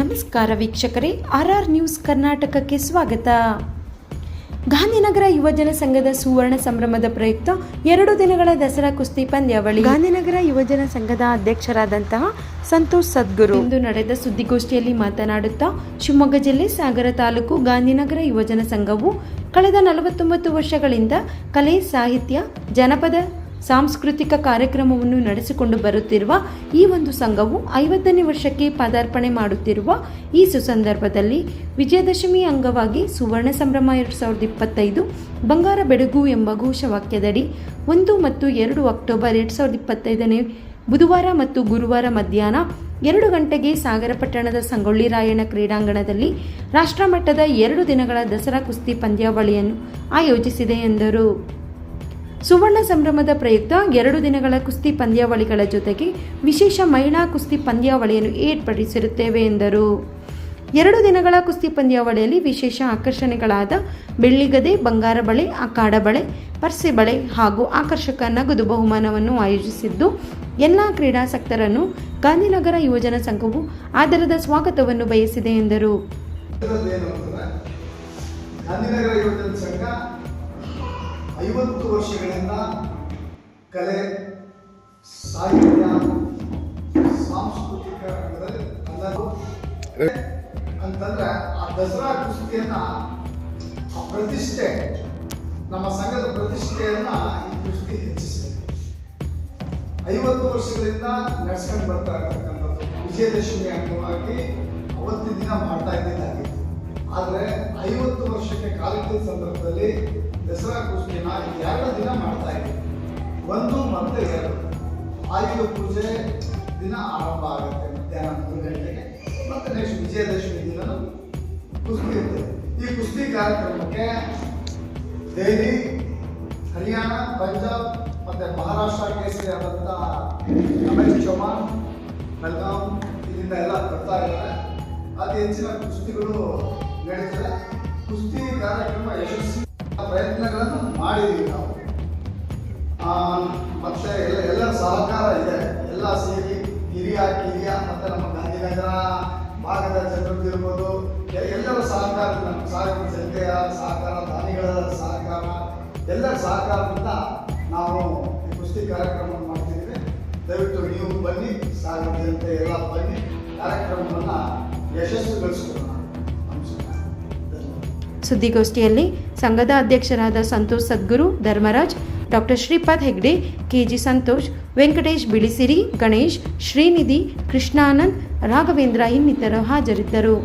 ನಮಸ್ಕಾರ ವೀಕ್ಷಕರೇ R R news ಕರ್ನಾಟಕಕ್ಕೆ ಸ್ವಾಗತ. ಗಾಂಧಿನಗರ ಯುವಜನ ಸಂಘದ ಸುವರ್ಣ ಸಂಭ್ರಮದ ಪ್ರಯುಕ್ತ ಎರಡು ದಿನಗಳ ದಸರಾ ಕುಸ್ತಿ ಪಂದ್ಯಾವಳಿ. ಗಾಂಧಿನಗರ ಯುವಜನ ಸಂಘದ ಅಧ್ಯಕ್ಷರಾದಂತಹ ಸಂತೋಷ್ ಸದ್ಗುರು. ಇಂದು ನಡೆದ ಸುದ್ದಿಗೋಷ್ಠಿಯಲ್ಲಿ ಮಾತನಾಡುತ್ತಾ ಶಿವಮೊಗ್ಗ ಜಿಲ್ಲೆ ಸಾಗರ ತಾಲೂಕು ಗಾಂಧಿನಗರ ಯುವಜನ ಸಂಘವು ಕಳೆದ ನಲವತ್ತೊಂಬತ್ತು ವರ್ಷಗಳಿಂದ ಕಲೆ ಸಾಹಿತ್ಯ ಜನಪದ ಸಾಂಸ್ಕೃತಿಕ ಕಾರ್ಯಕ್ರಮವನ್ನು ನಡೆಸಿಕೊಂಡು ಬರುತ್ತಿರುವ ಈ ಒಂದು ಸಂಘವು ಐವತ್ತನೇ ವರ್ಷಕ್ಕೆ ಪದಾರ್ಪಣೆ ಮಾಡುತ್ತಿರುವ ಈ ಸುಸಂದರ್ಭದಲ್ಲಿ ವಿಜಯದಶಮಿ ಅಂಗವಾಗಿ ಸುವರ್ಣ ಸಂಭ್ರಮ ಎರಡು ಸಾವಿರದ ಇಪ್ಪತ್ತೈದು, ಬಂಗಾರ ಬೆಡಗು ಎಂಬ ಘೋಷವಾಕ್ಯದಡಿ ಒಂದು ಮತ್ತು ಎರಡು ಅಕ್ಟೋಬರ್ ಎರಡು ಸಾವಿರದ ಇಪ್ಪತ್ತೈದನೇ ಬುಧವಾರ ಮತ್ತು ಗುರುವಾರ ಮಧ್ಯಾಹ್ನ ಎರಡು ಗಂಟೆಗೆ ಸಾಗರ ಪಟ್ಟಣದ ಸಂಗೊಳ್ಳಿ ರಾಯಣ್ಣ ಕ್ರೀಡಾಂಗಣದಲ್ಲಿ ರಾಷ್ಟ್ರಮಟ್ಟದ ಎರಡು ದಿನಗಳ ದಸರಾ ಕುಸ್ತಿ ಪಂದ್ಯಾವಳಿಯನ್ನು ಆಯೋಜಿಸಿದೆ ಎಂದರು. ಸುವರ್ಣ ಸಂಭ್ರಮದ ಪ್ರಯುಕ್ತ ಎರಡು ದಿನಗಳ ಕುಸ್ತಿ ಪಂದ್ಯಾವಳಿಗಳ ಜೊತೆಗೆ ವಿಶೇಷ ಮಹಿಳಾ ಕುಸ್ತಿ ಪಂದ್ಯಾವಳಿಯನ್ನು ಏರ್ಪಡಿಸಿರುತ್ತೇವೆ ಎಂದರು. ಎರಡು ದಿನಗಳ ಕುಸ್ತಿ ಪಂದ್ಯಾವಳಿಯಲ್ಲಿ ವಿಶೇಷ ಆಕರ್ಷಣೆಗಳಾದ ಬೆಳ್ಳಿಗದೆ ಬಂಗಾರ ಬಳೆ ಅಕಾಡ ಬಳೆ ಪರ್ಸೆ ಬಳೆ ಹಾಗೂ ಆಕರ್ಷಕ ನಗದು ಬಹುಮಾನವನ್ನು ಆಯೋಜಿಸಿದ್ದು, ಎಲ್ಲ ಕ್ರೀಡಾಸಕ್ತರನ್ನು ಗಾಂಧಿನಗರ ಯುವಜನ ಸಂಘವು ಆದರದ ಸ್ವಾಗತವನ್ನು ಬಯಸಿದೆ ಎಂದರು. ಐವತ್ತು ವರ್ಷಗಳಿಂದ ಕಲೆ, ಸಾಹಿತ್ಯ, ಸಾಂಸ್ಕೃತಿಕ ರಂಗದಲ್ಲಿ ಎಲ್ಲರೂ ಅಂತಂದ್ರೆ ಆ ದಸರಾ ಕುಸ್ತಿಯನ್ನ ಪ್ರತಿಷ್ಠೆ, ನಮ್ಮ ಸಂಘದ ಪ್ರತಿಷ್ಠೆಯನ್ನ ಈ ಕುಸ್ತಿ ಹೆಚ್ಚಿಸಿದೆ. ಐವತ್ತು ವರ್ಷಗಳಿಂದ ನಡೆಸ್ಕೊಂಡು ಬರ್ತಾ ಇರ್ತಕ್ಕಂಥದ್ದು ವಿಜಯದಶಮಿ ಅಂಗವಾಗಿ ಅವತ್ತಿನ ದಿನ ಮಾಡ್ತಾ ಇದ್ದಿದ್ದಾಗಿತ್ತು. ಆದರೆ ಐವತ್ತು ವರ್ಷಕ್ಕೆ ಕಾಲಿಟ್ಟಿದ ಸಂದರ್ಭದಲ್ಲಿ ದಸರಾ ಕುಸ್ತಿನ ಎರಡು ದಿನ ಮಾಡ್ತಾ ಇದ್ದೀವಿ ಒಂದು ಮತ್ತೆ ಎರಡು. ಆಯುಧ ಪೂಜೆ ದಿನ ಆರಂಭ ಆಗುತ್ತೆ ಮಧ್ಯಾಹ್ನ ಮೂರು ಗಂಟೆಗೆ, ಮತ್ತು ನೆಕ್ಸ್ಟ್ ವಿಜಯದಶಮಿ ದಿನ ಕುಸ್ತಿ ಇರ್ತದೆ ಈ ಕುಸ್ತಿ ಕಾರ್ಯಕ್ರಮಕ್ಕೆ ದೆಹಲಿ, ಹರಿಯಾಣ, ಪಂಜಾಬ್ ಮತ್ತೆ ಮಹಾರಾಷ್ಟ್ರ ಕೇಸರಿ ಆದಂಥ ರಮೇಶ್ ಚೌಹಾಣ್, ಬೆಳಗಾಂ ಇಲ್ಲಿಂದ ಎಲ್ಲ ಬರ್ತಾ ಇದ್ದಾರೆ. ಅತಿ ಹೆಚ್ಚಿನ ಕುಸ್ತಿಗಳು ಮಾಡಿದ್ದೀವಿ ನಾವು. ಮತ್ತೆ ಎಲ್ಲ ಎಲ್ಲರ ಸಹಕಾರ ಇದೆ. ಎಲ್ಲ ಸೇರಿ ಹಿರಿಯ, ಕಿರಿಯ, ಮತ್ತೆ ನಮ್ಮ ಗಾಂಧಿನಗರ ಭಾಗದ ಜನರು ಇರ್ಬೋದು. ಎಲ್ಲರ ಸಹಕಾರ ನಮ್ಮ ಸಾಗರ ಜನತೆಯ ಸಹಕಾರ, ದಾನಿಗಳ ಸಹಕಾರ, ಎಲ್ಲರ ಸಹಕಾರದಿಂದ ನಾವು ಈ ಕುಸ್ತಿ ಕಾರ್ಯಕ್ರಮವನ್ನು ಮಾಡ್ತಿದ್ದೀವಿ. ದಯವಿಟ್ಟು ನೀವು ಬನ್ನಿ ಸಾಗರ ಜನತೆ ಎಲ್ಲ ಬನ್ನಿ, ಕಾರ್ಯಕ್ರಮವನ್ನು ಧನ್ಯವಾದ ಸುದ್ದಿಗೋಷ್ಠಿಯಲ್ಲಿ ಸಂಘದ ಅಧ್ಯಕ್ಷರಾದ ಸಂತೋಷ್ ಸದ್ಗುರು, ಧರ್ಮರಾಜ್, ಡಾಕ್ಟರ್ ಶ್ರೀಪಾದ್ ಹೆಗ್ಡೆ, ಕೆಜಿ ಸಂತೋಷ್, ವೆಂಕಟೇಶ್ ಬಿಳಿಸಿರಿ, ಗಣೇಶ್, ಶ್ರೀನಿಧಿ, ಕೃಷ್ಣಾನಂದ್, ರಾಘವೇಂದ್ರ ಇನ್ನಿತರರು ಹಾಜರಿದ್ದರು.